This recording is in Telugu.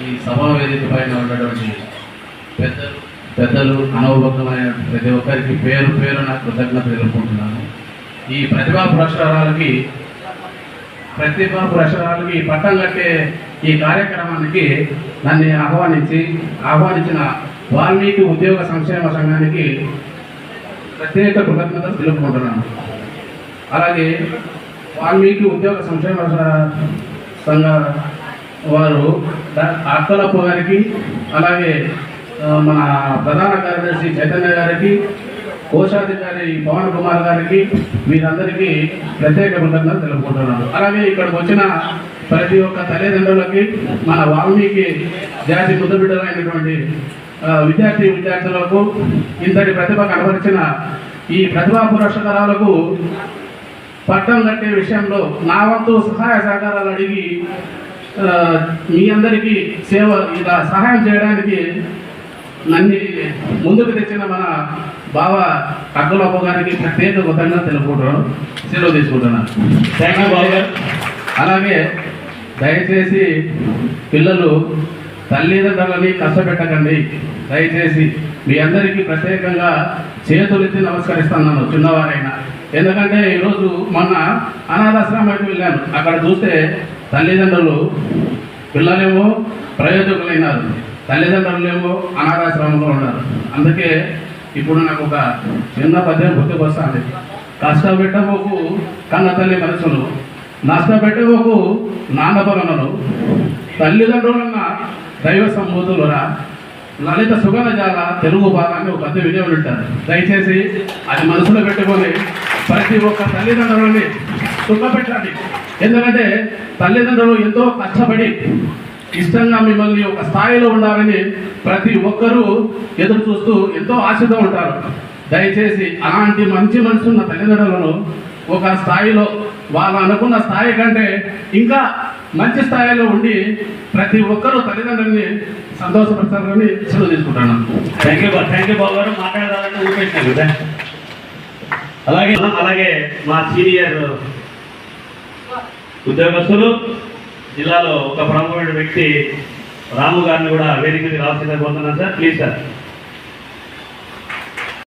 ఈ సభా వేదిక పైన ఉన్నటువంటి పెద్దలు పెద్దలు అనుభవమైన ప్రతి ఒక్కరికి పేరు పేరు నా కృతజ్ఞత తెలుపుకుంటున్నాను. ఈ ప్రతిభా పురస్కారాలకి ప్రతిభా పురస్కారాలకి పట్టం కట్టే ఈ కార్యక్రమానికి నన్ను ఆహ్వానించి ఆహ్వానించిన వాల్మీకి ఉద్యోగ సంక్షేమ సంఘానికి ప్రత్యేక కృతజ్ఞత తెలుపుకుంటున్నాను. అలాగే వాల్మీకి ఉద్యోగ సంక్షేమ సంఘ వారు ఆత్మలప్ప గారికి అలాగే మన ప్రధాన కార్యదర్శి చైతన్య గారికి కోశాధికారి పవన్ కుమార్ గారికి వీరందరికీ ప్రత్యేక కృతజ్ఞతలు తెలుపుకుంటున్నాను. అలాగే ఇక్కడికి వచ్చిన ప్రతి ఒక్క తల్లిదండ్రులకి మన వాల్మీకి జాతి ముద్దబిడ్డలైనటువంటి విద్యార్థి విద్యార్థులకు ఇంతటి ప్రతిభ కనబరిచిన ఈ ప్రతిభా పురస్కారాలకు పట్టం కట్టే విషయంలో నా వంతు సహాయ సహకారాలు అడిగి మీ అందరికీ సేవ ఇలా సహాయం చేయడానికి నన్ను ముందుకు తెచ్చిన మన బావ అగ్గులప్ప గారికి ప్రత్యేక కృతజ్ఞత తెలుపుకుంటున్నాను. సెలవు తీసుకుంటున్నాను థ్యాంక్ యూ బాబు గారు అలాగే దయచేసి పిల్లలు తల్లిదండ్రులని కష్టపెట్టకండి. దయచేసి మీ అందరికీ ప్రత్యేకంగా చేతులెత్తి నమస్కరిస్తున్నాను చిన్నవారైనా. ఎందుకంటే ఈరోజు మొన్న అనాథాశ్రమానికి వెళ్ళాను. అక్కడ చూస్తే తల్లిదండ్రులు పిల్లలేమో ప్రయోజకులైనారు. తల్లిదండ్రులేమో అనాథాశ్రమంలో ఉన్నారు. అందుకే ఇప్పుడు నాకు ఒక చిన్న పద్యం గుర్తుకొస్తాను కష్టపెట్టబోకు కన్న తల్లి మనసును నష్టపెట్టబోకు నాన్న తల్లిదండ్రులన్న దైవ సంబోధులురా లలిత సుగన జాల తెలుగు భాగాన్ని ఒక పెద్ద విజయం ఉంటారు. దయచేసి అది మనసులో పెట్టుకొని ప్రతి ఒక్క తల్లిదండ్రులని సుఖపెట్టాలి ఎందుకంటే తల్లిదండ్రులు ఎంతో కష్టపడి ఇష్టంగా మిమ్మల్ని ఒక స్థాయిలో ఉండాలని ప్రతి ఒక్కరూ ఎదురు చూస్తూ ఎంతో ఆశతో ఉంటారు. దయచేసి అలాంటి మంచి మనసు ఉన్న తల్లిదండ్రులను ఒక స్థాయిలో వాళ్ళు అనుకున్న స్థాయి కంటే ఇంకా మంచి స్థాయిలో ఉండి ప్రతి ఒక్కరూ తల్లిదండ్రుల్ని సంతోషపరచాలని సెలవు తీసుకుంటున్నాను. Thank you thank you Babu గారు మాట్లాడాలని ఊపెట్టినాను అలాగే అలాగే మా సీనియర్ ఉద్యోగస్తులు జిల్లాలో ఒక ప్రముఖమైన వ్యక్తి రాము గారిని కూడా వేదిక మీద రావాల్సిందిగా కోరుతున్నాను సార్. Please sir.